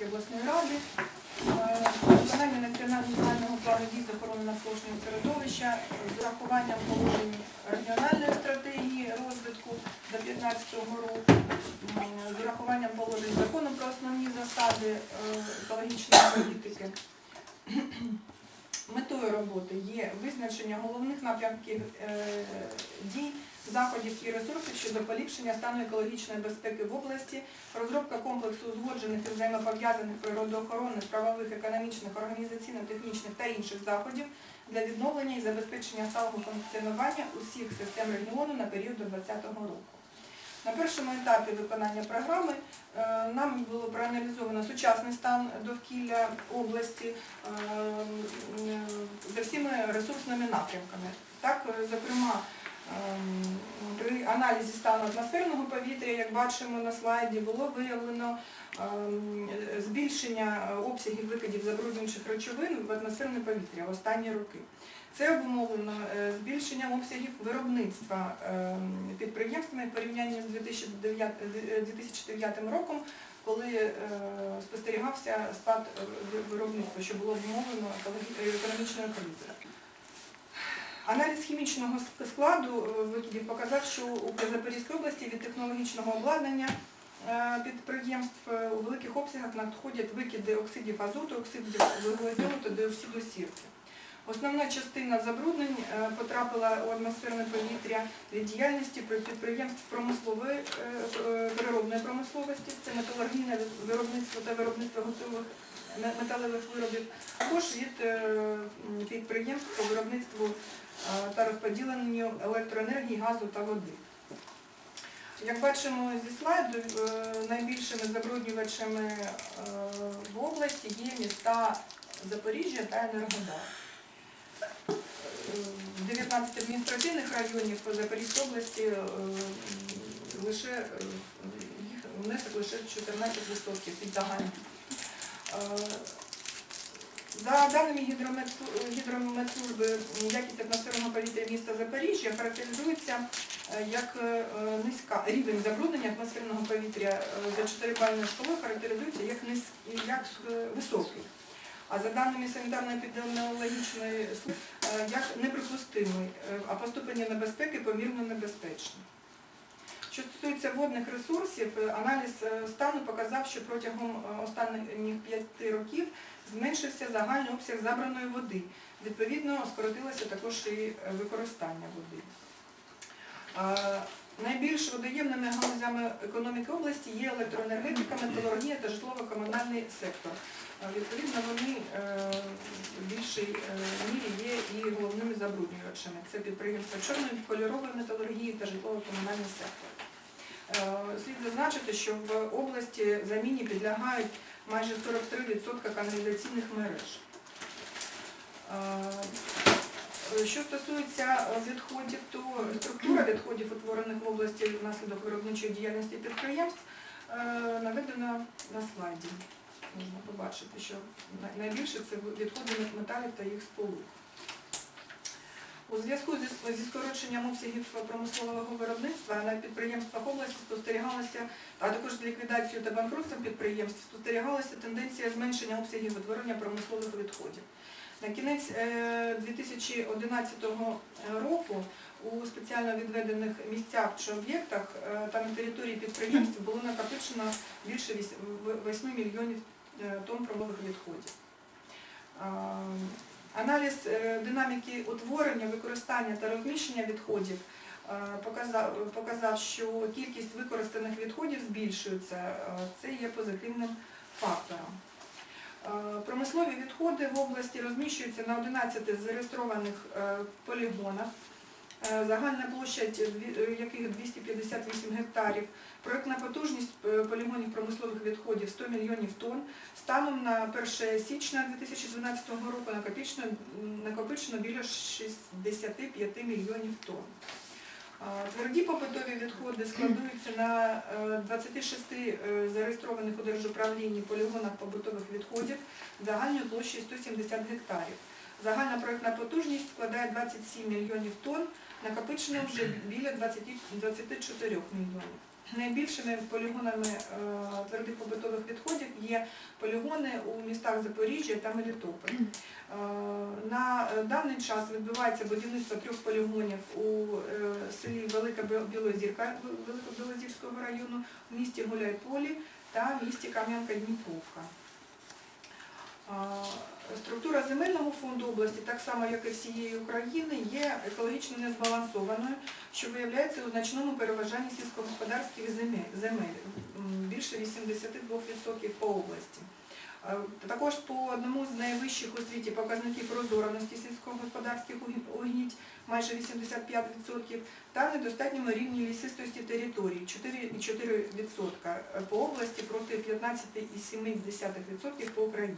сесії обласної ради. Е, Виконання національного плану дій з охорони навколишнього середовища з урахуванням положень регіональної стратегії розвитку до 2015 року, з урахуванням положень закону про основні засади е, екологічної політики. Метою роботи є визначення головних напрямків е, дій, заходів і ресурсів щодо поліпшення стану екологічної безпеки в області, розробка комплексу узгоджених і взаємопов'язаних природоохоронних, правових, економічних, організаційно-технічних та інших заходів для відновлення і забезпечення сталого функціонування усіх систем регіону на період до 2020 року. На першому етапі виконання програми е, нам було проаналізовано сучасний стан довкілля області е, за всіми ресурсними напрямками. Так, е, зокрема, ем, при аналізі стану атмосферного повітря, як бачимо на слайді, було виявлено ем, збільшення обсягів викидів забруднюючих речовин в атмосферне повітря в останні роки. Це обумовлено е, збільшенням обсягів виробництва ем, підприємствами в порівнянні з 2009, е, 2009 роком, коли е, спостерігався спад виробництва, що було обумовлено економічною кризою. Аналіз хімічного складу е, викидів показав, що у Запорізькій області від технологічного обладнання е, підприємств е, у великих обсягах надходять викиди оксидів азоту, оксидів вуглеводню та диоксиду сірки. Основна частина забруднень потрапила у атмосферне повітря від діяльності підприємств промислової переробної промисловості, це металургійне виробництво та виробництво готових металевих виробів, також від підприємств по виробництву та розподіленню електроенергії, газу та води. Як бачимо зі слайду, е, найбільшими забруднювачами е, в області є міста Запоріжжя та Енергодар. Е, 19 адміністративних районів по Запорізькій області е, лише е, внесок лише 14% від загальних. За даними Гідрометслужби, якість атмосферного повітря міста Запоріжжя характеризується е, як е, низька рівень забруднення атмосферного повітря е, за 4 шкалою характеризується як, низ, як високий. А за даними санітарно-епідеміологічної служби, як неприпустимий, а по небезпеки помірно небезпечний. Що стосується водних ресурсів, е, аналіз е, стану показав, що протягом е, останніх п'яти років зменшився загальний обсяг забраної води. Відповідно, скоротилося також і використання води. Найбільш водоємними галузями економіки області є електроенергетика, металургія та житлово-комунальний сектор. Відповідно, вони в більшій мірі є і головними забруднювачами. Це підприємства чорної, кольорової металургії та житлово-комунальний сектор. Е, Слід зазначити, що в області заміні підлягають майже 43% каналізаційних мереж. Е, Що стосується відходів, то структура відходів, утворених в області внаслідок виробничої діяльності підприємств, е, наведена на слайді. Можна побачити, що найбільше це відходи металів та їх сполук. У зв'язку зі, скороченням обсягів промислового виробництва на підприємствах області спостерігалася, а також з ліквідацією та банкрутством підприємств спостерігалася тенденція зменшення обсягів утворення промислових відходів. На кінець е, 2011 року у спеціально відведених місцях чи об'єктах е, та на території підприємств було накопичено більше 8 мільйонів е, тонн промислових відходів. Аналіз е, динаміки утворення, використання та розміщення відходів е, показав, що кількість використаних відходів збільшується. Е, Це є позитивним фактором. Промислові відходи в області розміщуються на 11 зареєстрованих полігонах. Е, Загальна площа е, яких 258 гектарів. Проектна потужність е, полігонів промислових відходів 100 мільйонів тонн. Станом на 1 січня 2012 року накопичено, накопичено біля 65 мільйонів тонн. Тверді побутові відходи складуються на е, 26 е, зареєстрованих у держуправлінні полігонах побутових відходів загальною площею 170 гектарів. Загальна проектна потужність складає 27 мільйонів тонн, накопичено вже біля 20 24 мільйонів. Найбільшими полігонами е, твердих побутових відходів є полігони у містах Запоріжжя та Мелітополь. Е, На даний час відбувається будівництво трьох полігонів у е, селі Велика Білозірка Великобілозірського району, в місті Гуляйполі та в місті Кам'янка-Дніпровка. Структура земельного фонду області, так само як і всієї України, є екологічно незбалансованою, що виявляється у значному переважанні сільськогосподарських земель, більше 82% по області. Е, Також по одному з найвищих у світі показників розораності сільськогосподарських угі- угідь майже 85% та недостатньому рівні лісистості територій 4,4% по області проти 15,7% по Україні.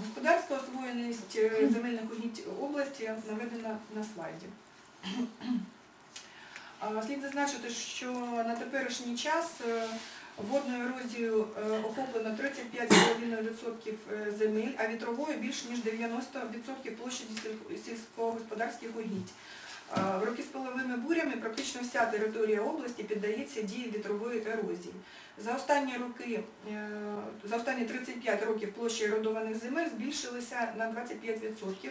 Господарська освоєність е, земельних області наведена на слайді. Слід зазначити, що на теперішній час е, водною ерозією е, охоплено 35,5% е, земель, а вітровою більш ніж 90% площі сільськогосподарських угідь. В роки з половими бурями практично вся територія області піддається дії вітрової ерозії. За останні роки, е, за останні 35 років площа еродованих земель збільшилася на 25%.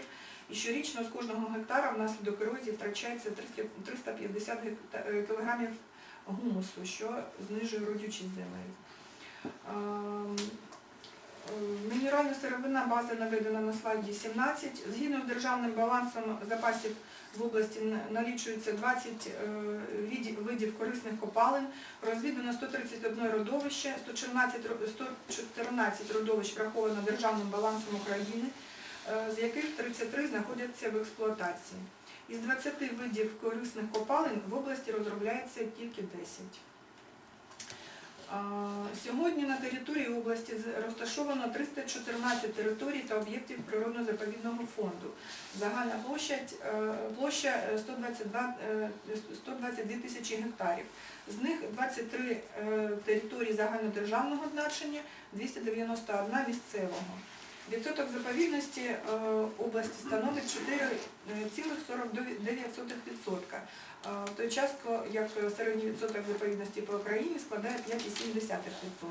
І щорічно з кожного гектара внаслідок ерозії втрачається 350 гекта- е, кілограмів гумусу, що знижує родючість земель. Мінеральна сировина база наведена на слайді 17. Згідно з державним балансом запасів в області налічується 20 е, видів- корисних копалин, розвідано 131 родовище, 114 родовищ враховано державним балансом України, е, з яких 33 знаходяться в експлуатації. Із 20 видів корисних копалин в області розробляється тільки 10. Сьогодні на території області розташовано 314 територій та об'єктів природно-заповідного фонду. Загальна площа, площа е, 122, е, 122 тисячі гектарів. З них 23 е, території загальнодержавного значення, 291 місцевого. Відсоток заповідності е, області становить 4,49%, е, в той час, як середній відсоток заповідності по Україні складає 5,7%.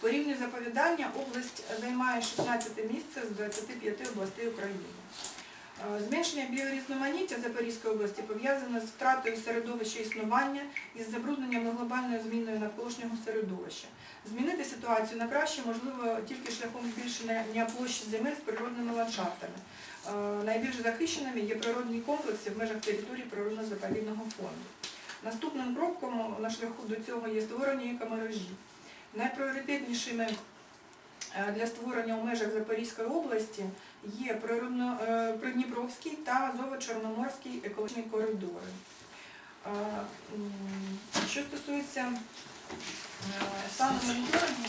По рівню заповідання область займає 16 місце з 25 областей України. Е, Зменшення біорізноманіття Запорізької області пов'язане з втратою середовища існування і з забрудненням глобальною зміною навколишнього середовища. Змінити ситуацію на краще можливо тільки шляхом збільшення площі земель з природними ландшафтами. Е, Найбільш захищеними є природні комплекси в межах території природно-заповідного фонду. Наступним кроком на шляху до цього є створення екомережі. Найпріоритетнішими е, для створення у межах Запорізької області є е, Придніпровський та Азово-Чорноморський екологічні коридори. Що стосується е, саме моніторингу,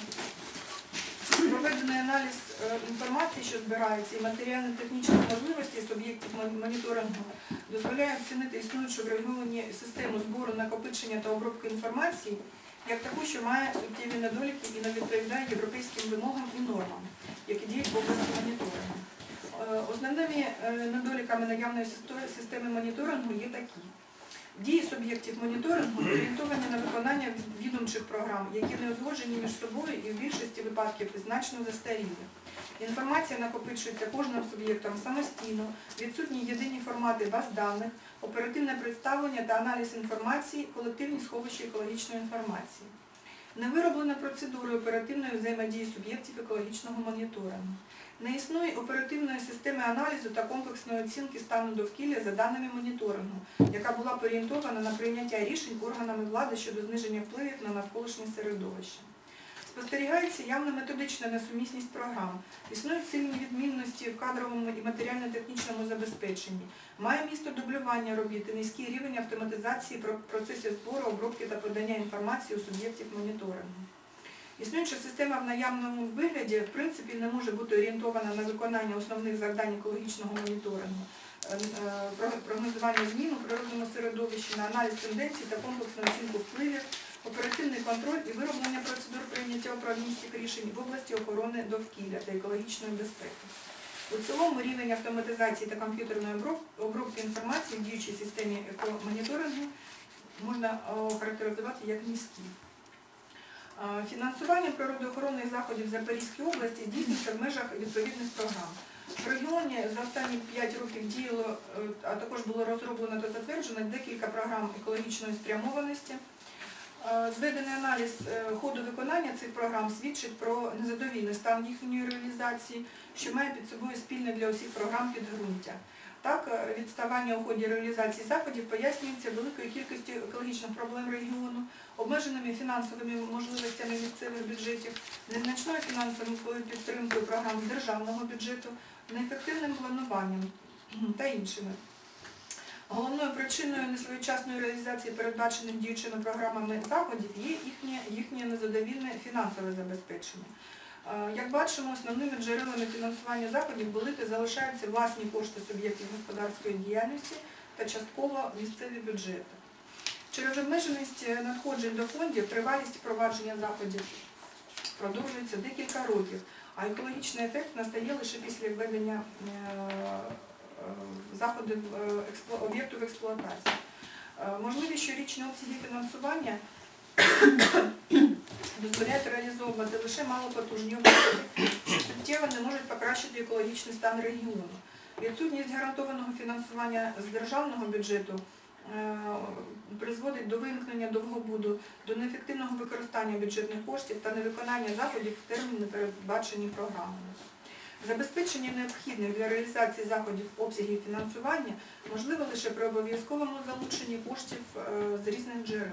проведений аналіз е, інформації, що збирається, і матеріально-технічні можливості суб'єктів моніторингу дозволяє оцінити існуючу в регіоні систему збору, накопичення та обробки інформації як таку, що має суттєві недоліки і не відповідає європейським вимогам і нормам, які діють в області моніторингу. Е, Основними недоліками наявної системи моніторингу є такі. Дії суб'єктів моніторингу орієнтовані на виконання відомчих програм, які не узгоджені між собою і в більшості випадків значно застарілі. Інформація накопичується кожним суб'єктом самостійно, відсутні єдині формати баз даних, оперативне представлення та аналіз інформації, колективні сховища екологічної інформації. Не вироблено процедури оперативної взаємодії суб'єктів екологічного моніторингу. Не існує оперативної системи аналізу та комплексної оцінки стану довкілля за даними моніторингу, яка була орієнтована на прийняття рішень органами влади щодо зниження впливів на навколишнє середовище. Спостерігається явна методична несумісність програм. Існують сильні відмінності в кадровому і матеріально-технічному забезпеченні. Має місто дублювання робіт і низький рівень автоматизації про- процесів збору, обробки та подання інформації у суб'єктів моніторингу. Існуюча система в наявному вигляді в принципі не може бути орієнтована на виконання основних завдань екологічного моніторингу, е, е, про- прогнозування змін у природному середовищі, на аналіз тенденцій та комплексну оцінку впливів, оперативний контроль і вироблення процедур прийняття управлінських рішень в області охорони довкілля та екологічної безпеки. У цілому рівень автоматизації та комп'ютерної обробки інформації в діючій системі екомоніторингу можна охарактеризувати як низькі. Е, Фінансування природоохоронних заходів в Запорізькій області здійснюється в межах відповідних програм. В регіоні за останні 5 років діяло, е, а також було розроблено та затверджено декілька програм екологічної спрямованості. Е, Зведений аналіз ходу виконання цих програм свідчить про незадовільний стан їхньої реалізації, що має під собою спільне для усіх програм підґрунтя. Так, е, відставання у ході реалізації заходів пояснюється великою кількістю екологічних проблем регіону, обмеженими фінансовими можливостями місцевих бюджетів, незначною фінансовою підтримкою програм державного бюджету, неефективним плануванням та іншими. Головною причиною несвоєчасної реалізації передбачених діючими програмами заходів є їхнє, їхнє незадовільне фінансове забезпечення. Е, Як бачимо, основними джерелами фінансування заходів були та залишаються власні кошти суб'єктів господарської діяльності та частково місцеві бюджети. Через обмеженість надходжень до фондів тривалість впровадження заходів продовжується декілька років, а екологічний ефект настає лише після введення е, е, заходів об'єкту в експлуатацію. Можливі щорічні обсяги фінансування дозволяють реалізовувати лише малопотужні об'єкти, що суттєво не можуть покращити екологічний стан регіону. Відсутність гарантованого фінансування з державного бюджету е, призводить до виникнення довгобуду, до неефективного використання бюджетних коштів та невиконання заходів в терміни, передбачені програмами. Забезпечення необхідних для реалізації заходів обсягів фінансування можливо лише при обов'язковому залученні коштів е, з різних джерел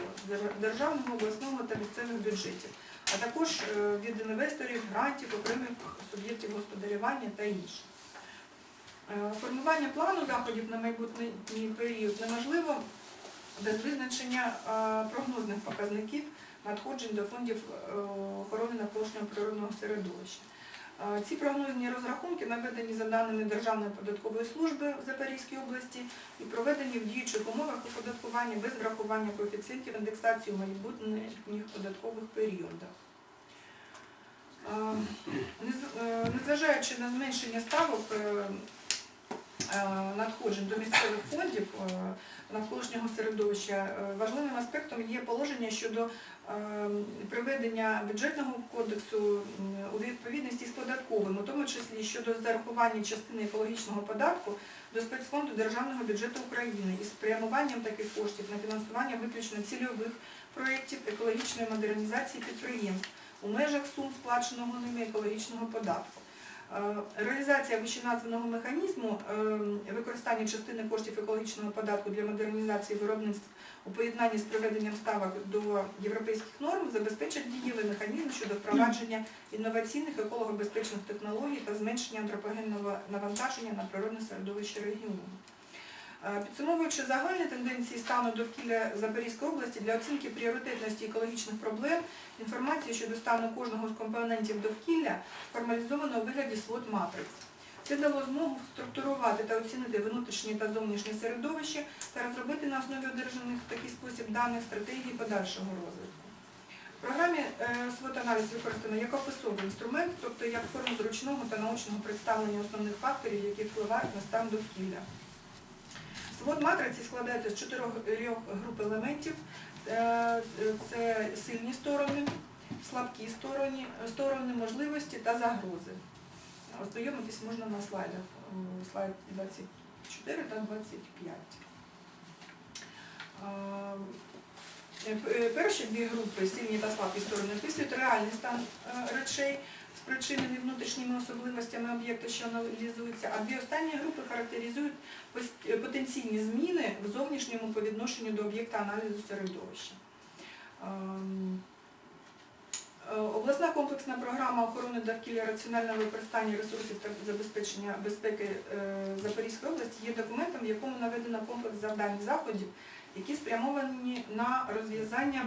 державного, обласного та місцевих бюджетів, а також е, від інвесторів, грантів, окремих суб'єктів господарювання та інших. Е, Формування плану заходів на майбутній період неможливо без визначення прогнозних показників надходжень до фондів охорони навколишнього природного середовища. Е, Ці прогнозні розрахунки наведені за даними Державної податкової служби в Запорізькій області і проведені в діючих умовах оподаткування без врахування коефіцієнтів індексації у майбутніх податкових періодах. Е, е, Незважаючи на зменшення ставок надходжень до місцевих фондів е, навколишнього середовища, е, важливим аспектом є положення щодо е, приведення бюджетного кодексу у відповідності з податковим, у тому числі щодо зарахування частини екологічного податку до спецфонду Державного бюджету України із спрямуванням таких коштів на фінансування виключно цільових проєктів екологічної модернізації підприємств у межах сум сплаченого ними екологічного податку. Е, Реалізація вищеназваного механізму е, використання частини коштів екологічного податку для модернізації виробництв у поєднанні з приведенням ставок до європейських норм забезпечить дієвий механізм щодо впровадження інноваційних екологобезпечних технологій та зменшення антропогенного навантаження на природне середовище регіону. Е, Підсумовуючи загальні тенденції стану довкілля Запорізької області для оцінки пріоритетності екологічних проблем, інформацію щодо стану кожного з компонентів довкілля формалізовано у вигляді свод матриць. Це дало змогу структурувати та оцінити внутрішнє та зовнішнє середовище та розробити на основі одержаних в такий спосіб даних стратегії подальшого розвитку. В програмі е, свод-аналіз використано як описовий інструмент, тобто як форма зручного та научного представлення основних факторів, які впливають на стан довкілля. Свод матриці складається з чотирьох груп елементів. Е, Це сильні сторони, слабкі сторони, сторони можливості та загрози. Ознайомитись можна на слайдах. Слайд 24 та 25. Е, Перші дві групи, сильні та слабкі сторони, описують реальний стан е, речей, спричинений внутрішніми особливостями об'єкта, що аналізуються, а дві останні групи характеризують потенційні зміни в зовнішньому по відношенню до об'єкта аналізу середовища. Ем, е, Обласна комплексна програма охорони довкілля раціонального використання ресурсів та забезпечення безпеки е, Запорізької області є документом, в якому наведено комплекс завдань заходів, які спрямовані на розв'язання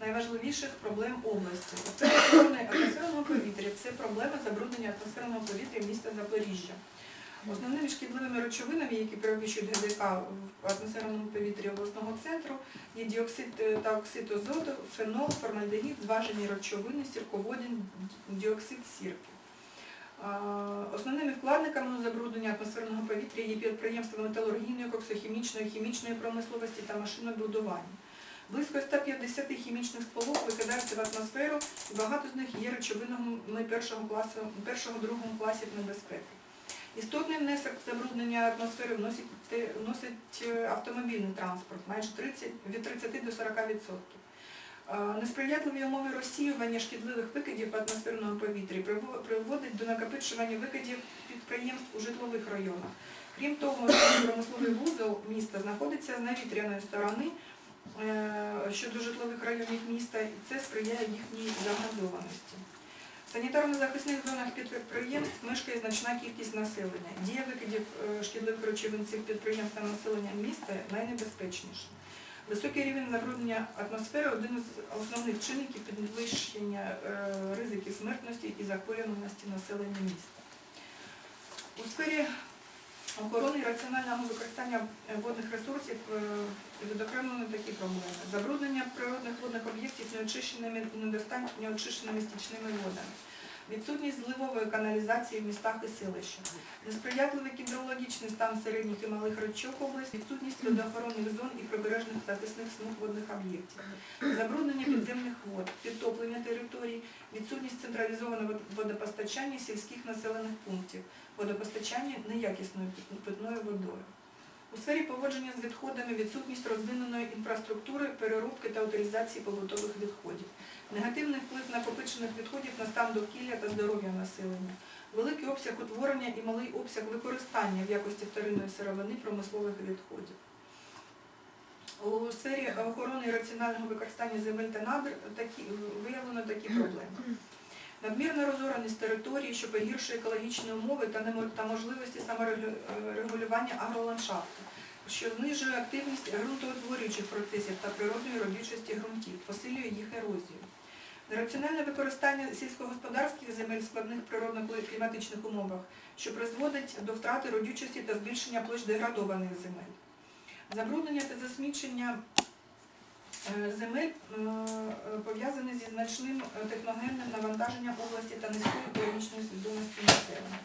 найважливіших проблем області. Це охорони атмосферного повітря, це проблема забруднення атмосферного повітря міста Запоріжжя. Основними шкідливими речовинами, які перевищують ГДК в атмосферному повітрі обласного центру, є діоксид е, та оксид азоту, фенол, формальдегід, зважені речовини, сірководін, діоксид сірки. Основними вкладниками забруднення атмосферного повітря є підприємства металургійної, коксохімічної, хімічної промисловості та машинобудування. Близько 150 хімічних сполук викидаються в атмосферу, і багато з них є речовинами першого класу, першого другого класів небезпеки. Істотний внесок забруднення атмосфери вносить, вносить е, автомобільний транспорт майже 30, від 30 до 40 відсотків. Е, Несприятливі умови розсіювання шкідливих викидів в атмосферному повітрі приводить до накопичування викидів підприємств у житлових районах. Крім того, промисловий вузол міста знаходиться з навітряної сторони щодо житлових районів міста, і це сприяє їхній загазованості. В санітарно-захисних зонах підприємств мешкає значна кількість населення. Дія викидів е, шкідливих речовин цих підприємств на населення міста найнебезпечніша. Високий рівень забруднення атмосфери один з основних чинників підвищення е, ризиків смертності і захворюваності населення міста. У сфері охорони і раціонального використання е, водних ресурсів відокремлено відокремлені такі проблеми. Забруднення природних водних об'єктів неочищеними і недостатньо очищеними стічними водами. Відсутність зливової каналізації в містах і селищах, несприятливий гідрологічний стан середніх і малих річок області, відсутність водоохоронних зон і прибережних захисних смуг водних об'єктів, забруднення підземних вод, підтоплення територій, відсутність централізованого водопостачання сільських населених пунктів, водопостачання неякісною питною водою. У сфері поводження з відходами відсутність розвиненої інфраструктури переробки та утилізації побутових відходів, негативний вплив накопичених відходів на стан довкілля та здоров'я населення, великий обсяг утворення і малий обсяг використання в якості вторинної сировини промислових відходів. У сфері охорони і раціонального використання земель та надр такі, виявлено такі проблеми. Надмірна розореність території, що погіршує екологічні умови та можливості саморегулювання агроландшафту, що знижує активність ґрунтоутворюючих процесів та природної родючості ґрунтів, посилює їх ерозію. Нераціональне використання сільськогосподарських земель в складних природно-кліматичних умовах, що призводить до втрати родючості та збільшення площ деградованих земель. Забруднення та засмічення земель е, е, пов'язані зі значним е, техногенним навантаженням області та низькою екологічною свідомістю населення.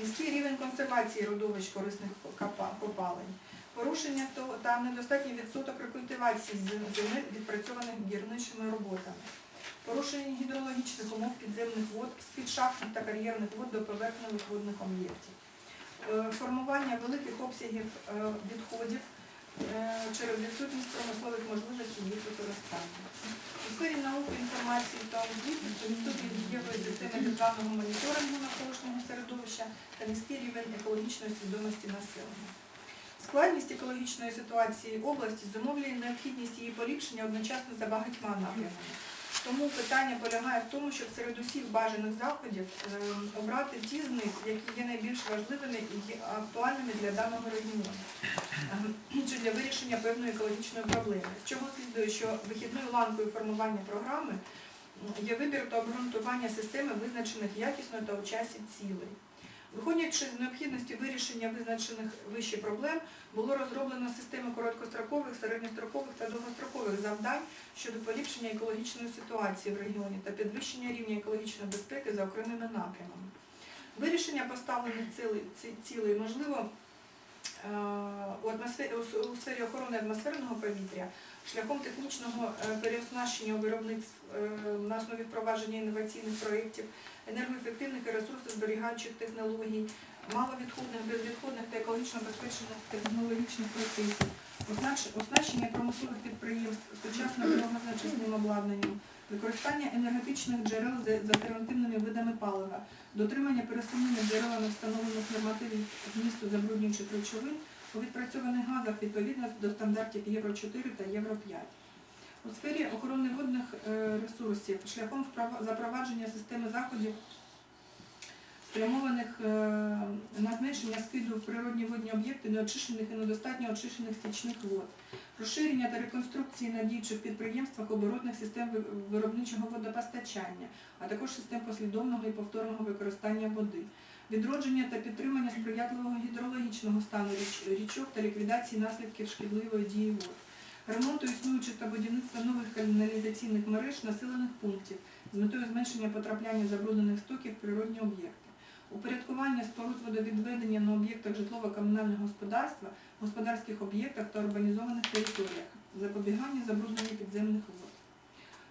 Низький рівень консервації родовищ корисних копалень, порушення та недостатній відсоток рекультивації з- земель, відпрацьованих гірничими роботами, порушення гідрологічних умов підземних вод з-під шахтних та кар'єрних вод до поверхневих водних об'єктів, Е, формування великих обсягів відходів через відсутність промислових можливостей їх використання. У сфері науки, інформації та освіти це відсутність дієвої системи державного моніторингу навколишнього середовища та низький рівень екологічної свідомості населення. Складність екологічної ситуації області зумовлює необхідність її поліпшення одночасно за багатьма напрямами. Тому питання полягає в тому, щоб серед усіх бажаних заходів е, обрати ті з них, які є найбільш важливими і актуальними для даного регіону е, чи для вирішення певної екологічної проблеми. З чого слідує, що вихідною ланкою формування програми є вибір та обґрунтування системи, визначених якісно та у часі цілей. Виходячи з необхідності вирішення визначених вище проблем, було розроблено систему короткострокових, середньострокових та довгострокових завдань щодо поліпшення екологічної ситуації в регіоні та підвищення рівня екологічної безпеки за окремими напрямами. Вирішення поставлених цілей, можливо е, у сфері охорони атмосферного повітря шляхом технічного е, переоснащення виробництв е, на основі впровадження інноваційних проєктів, енергоефективних і ресурсозберігаючих технологій, маловідходних, безвідходних та екологічно безпечних технологічних процесів, оснащення промислових підприємств сучасним вологозачисним обладнанням, використання енергетичних джерел з альтернативними видами палива, дотримання пересувними джерелами встановлених нормативів вмісту забруднюючих речовин у відпрацьованих газах відповідно до стандартів Євро 4 та Євро 5. У сфері охорони водних е, ресурсів шляхом запровадження системи заходів, спрямованих е, на зменшення скиду в природні водні об'єкти неочищених і недостатньо очищених стічних вод, розширення та реконструкції на діючих підприємствах оборотних систем виробничого водопостачання, а також систем послідовного і повторного використання води, відродження та підтримання сприятливого гідрологічного стану річок та ліквідації наслідків шкідливої дії вод ремонту існуючих та будівництва нових каналізаційних мереж населених пунктів з метою зменшення потрапляння забруднених стоків в природні об'єкти, упорядкування споруд водовідведення на об'єктах житлово-комунального господарства, господарських об'єктах та урбанізованих територіях, запобігання забруднення підземних вод.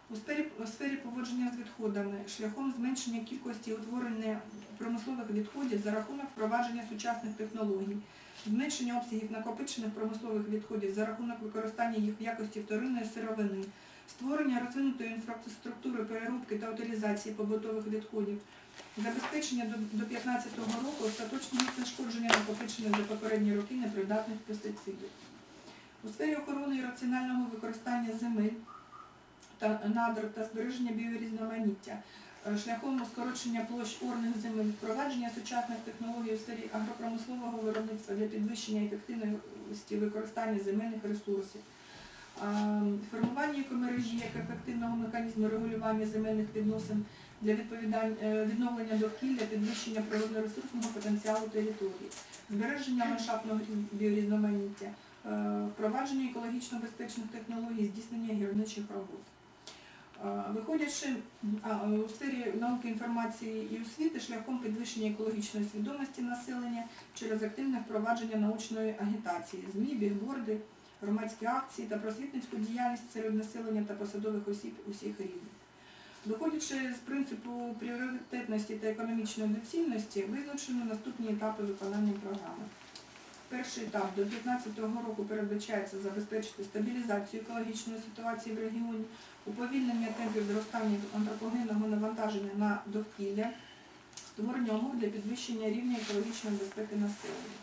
У сфері, у сфері поводження з відходами шляхом зменшення кількості утворення промислових відходів за рахунок впровадження сучасних технологій, зменшення обсягів накопичених промислових відходів за рахунок використання їх в якості вторинної сировини, створення розвинутої інфраструктури переробки та утилізації побутових відходів, забезпечення до, до 2015 року остаточного знешкодження накопичених за попередні роки непридатних пестицидів. У сфері охорони і раціонального використання земель та надр та збереження біорізноманіття шляхом скорочення площ орних земель, впровадження сучасних технологій у сфері агропромислового виробництва для підвищення ефективності використання земельних ресурсів, формування екомережі як ефективного механізму регулювання земельних відносин для е, відновлення довкілля, підвищення природно-ресурсного потенціалу території, збереження ландшафтного біорізноманіття, е, впровадження екологічно безпечних технологій, здійснення гірничих робот. Виходячи у сфері науки, інформації і освіти шляхом підвищення екологічної свідомості населення через активне впровадження научної агітації, ЗМІ, бігборди, громадські акції та просвітницьку діяльність серед населення та посадових осіб усіх рівнів. Виходячи з принципу пріоритетності та економічної доцільності, визначено наступні етапи виконання програми. Перший етап до 2015 року передбачається забезпечити стабілізацію екологічної ситуації в регіоні, уповільнення темпів зростання антропогенного навантаження на довкілля, створення умов для підвищення рівня екологічної безпеки населення.